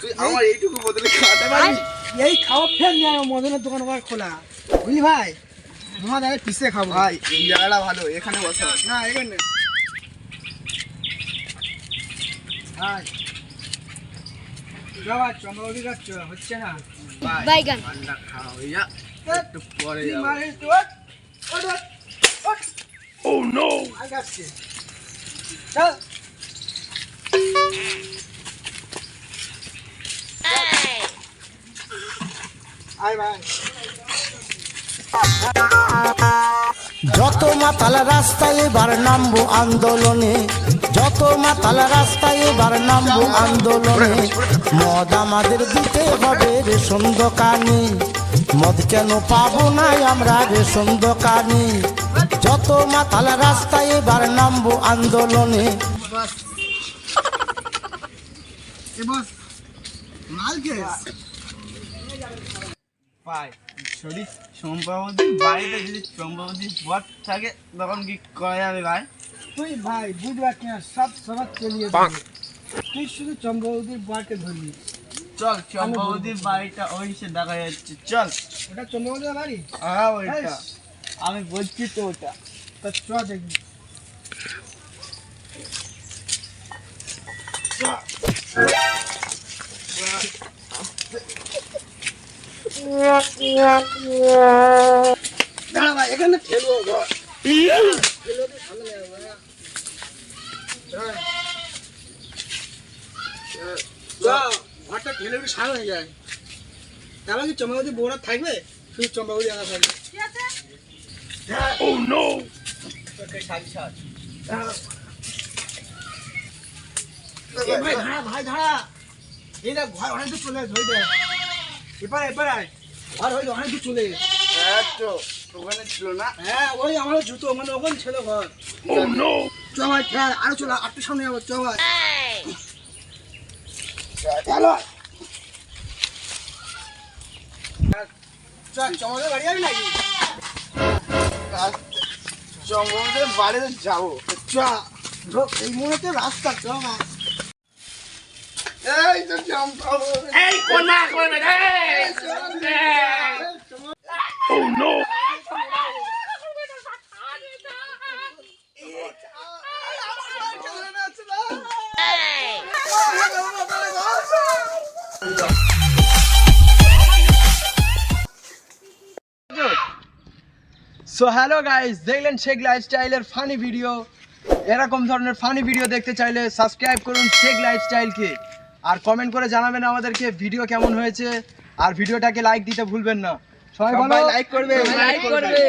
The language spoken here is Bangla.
তুই আমার এইটুকু বদলে খাওয়াতে পারিস? এই খাওয়া ফের নিয়ে মদনের দোকান আবার খোলা। বুঝলি ভাই? তোমার দাঁড়িয়ে পিসে খাব। ভাই এই জায়গাটা ভালো এখানে বসো না এখানে ভাই। কাছ হচ্ছে না? ভাই একটু পরে ওঠ, ওঠ, ওঠ, ওঠ। আয় কাছকে। চল। আয় ভাই যত মাতাল রাস্তায় এবার নামবো আন্দোলনে, যত মাতাল রাস্তায় এবার নামবো আন্দোলনে, মদ আমাদের দিতে হবে রেশন দোকানে, মদ কেন পাবো না আমরা রেশন দোকানে? যত মাতাল রাস্তায় এবার নামবো আন্দোলনে যদি বাড়িতে পথ থাকে তখন কি করা যাবে ভাই? তুই ভাই বুঝবা কিনা সব চলিয়ে তুই শুধু বাড়িতে ধরবি চল বাড়িটা ওই সে দেখা যাচ্ছে। চল। ওটা বাড়ি? হ্যাঁ ওইটা। আমি বলছি তো ওটা। তা চ দেখবি দাঁড়া এখানে হ্যাঁ। ঘরটা ঠেলে সামনে হয়ে যায়। তাহলে কি চম্পাবতী বউরা থাকবে? শুধু চম্পাবতী আনা থাকবে। ভাই ধারা ভাই ধারা দেখ ঘর অনেক চলে ধরে এপারে এপারে আয়। ঘর হইলে অনেক দূর চলে হ্যাঁ তো ওখানে ছিল না? হ্যাঁ ওই আমারও জুতো মানে ওখানে ছিল ঘর। চ খেয়াল আরও চলো আটটার সামনে যাব চলো চমাদের বাড়ি যাবি নাকি? বাড়িতে যাব। চ এই মুহূর্তে রাস্তা চ ভাই এই তো সম্পাবতী এই! সো হ্যালো গাইস দেখলেন শেখ লাইফস্টাইলের ফানি ভিডিও এরকম ধরনের ফানি ভিডিও দেখতে চাইলে সাবস্ক্রাইব করুন শেখ লাইফস্টাইলকে আর কমেন্ট করে জানাবেন আমাদেরকে ভিডিও কেমন হয়েছে। আর ভিডিওটাকে লাইক দিতে ভুলবেন না। সবাই লাইক করবে। লাইক করবে।